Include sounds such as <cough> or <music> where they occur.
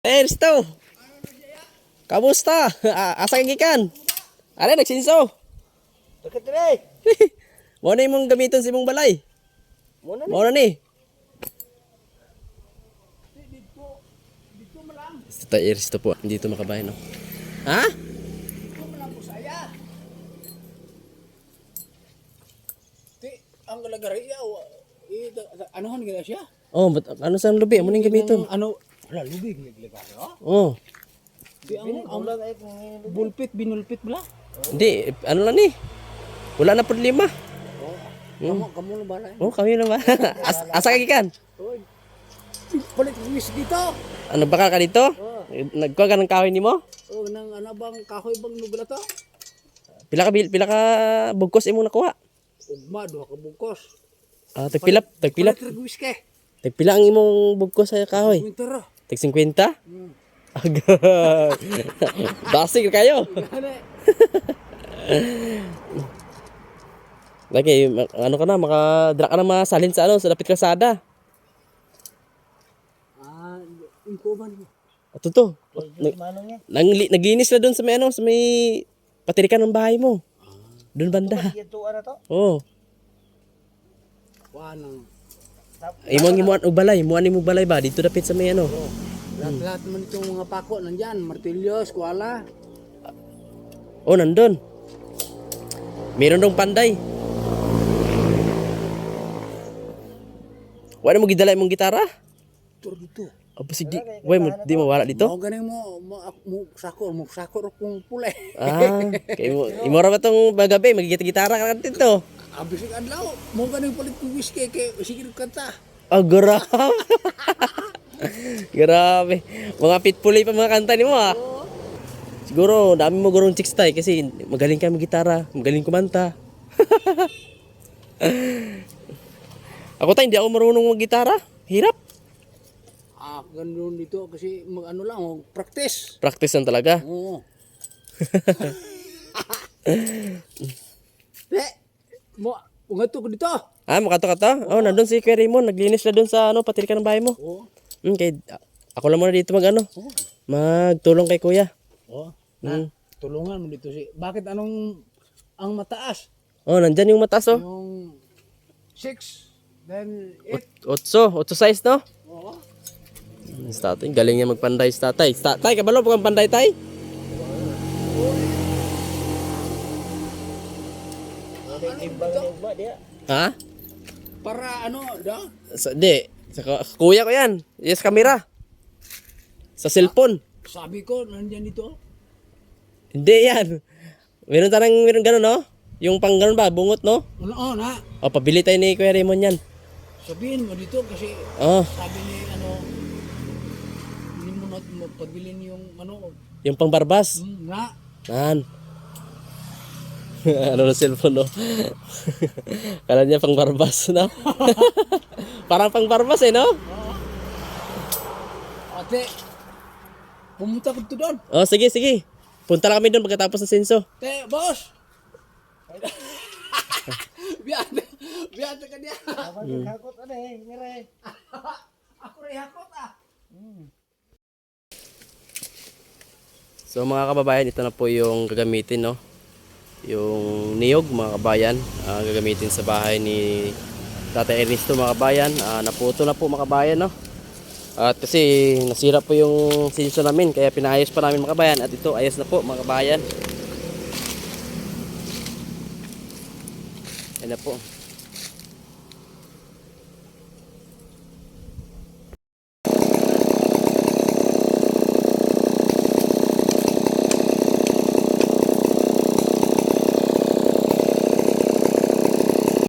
Eh, Risto! Kamusta? Ah, Asa kang gikan? Are, nagsinso. Dakat dire. <laughs> Mo na imong gamiton sa imong balay. Muna Mo na ni. Ito tayo, Risto po. Hindi ito makabayan, no? Ha? Ti, ang lagari ya, anohan gina siya? Oh, but, ano sa lubi? Mo na yung gamiton? Ano, wala lubig lagari ha? Oh. Ti ang ang bulpit binulpit bala. Hindi, ano lang ni? Wala na po lima. Kamu kamu na bala. Oh, kami na ba? <laughs> As, asa kang gikan? Oy. Palit wis dito. Ano bakal ka dito? Nagkuha ka ng kahoy ni mo? Oh, nang ano bang kahoy bang nubla to? Pila ka pila ka bugkos imong nakuha? Ugma duha ka bungkos. Ah, tagpila, tagpila, Palit wis ke. tagpila ang imong bugkos sa kahoy. Winter. Tag 50? Hmm. <laughs> Agad. Basig kayo. Lagi, ano ka na, makadra ka na masalin sa ano, sa dapit kalsada. Ah, impoman. Ato to. Nag, nang, naglinis na doon sa may ano, sa may patirikan ng bahay mo. Doon banda. Ito ano to? Oo. Oh. Wanang Imong imuan og balay, imuan imong balay ba dito dapit sa may ano. Lahat-lahat man itong mga pako nandyan, martilyo, skwala. Oh, nandun. Meron dong panday. Wala mo gidala imong gitara? Tur dito. Aba sig di, way mo di mawala dito. Mo ganing mo mo mo sakor mo sakor kung pulay. Ah, kay mo imo ra ba tong bagabi magigita-gitara ka dito. Abis ang adlaw, mo ganing palit ko whiskey kay sige kanta. Ah, <laughs> grabe. Mga pitpuli pa mga kanta nimo ah. Siguro, dami mo gurong chicks tay kasi magaling ka mag-gitara, magaling kumanta. <laughs> ako tay, hindi ako marunong mag-gitara. Hirap. Ah, ganun dito kasi mag ano lang, practice. Practice lang talaga. Oo. <laughs> Te, mo ungato ko dito. Ah, makato-kato? Oh, nandun si Kuya Raymond. Naglinis na dun sa ano, patirikan ng bahay mo. Oo. Hmm, kay, ako lang muna dito mag ano, Oo. magtulong kay Kuya. Oh. Hmm. Tulungan mo dito si. Bakit anong ang mataas? Oh, nandyan yung mataas oh. Yung 6 then 8. Ot- Otso, otso size no? Oo. Hmm, Si tatay, galing niya magpanday si tatay. Tatay, kabalo pag panday tay? Ha? Para ano, da? Sa, di, sa kuya ko yan. Yes, camera. Sa cellphone. Sabi ko, nandiyan dito. Hindi yan. Meron tanang, meron gano'n no? Yung pang gano'n ba, bungot no? Ano, oh, na. O, pabili tayo ni Kuya Raymond yan. Sabihin mo dito kasi Oh, sabi ni ano, hindi mo mat magpabilin yung ano, yung pang barbas. hmm, na. Nan. <laughs> ano na cellphone, no? <laughs> Kala niya pang barbas, no? <laughs> Parang pang barbas, eh, no? Ate, pumunta ko doon. Oh, sige, sige. Punta lang kami doon pagkatapos ng senso. Te, boss! Biyate, biyate ka niya. Ako hakot ano eh, ngire. Ako rin hakot ah. So, mga kababayan, ito na po yung gagamitin, no? Yung niyog, mga kabayan. ah, gagamitin sa bahay ni Tatay Ernesto, mga kabayan. Ah, naputo na po, mga kabayan, no? At kasi nasira po yung senso namin, kaya pinayos pa namin, mga kabayan. At ito, ayos na po, mga kabayan. Ayan na po.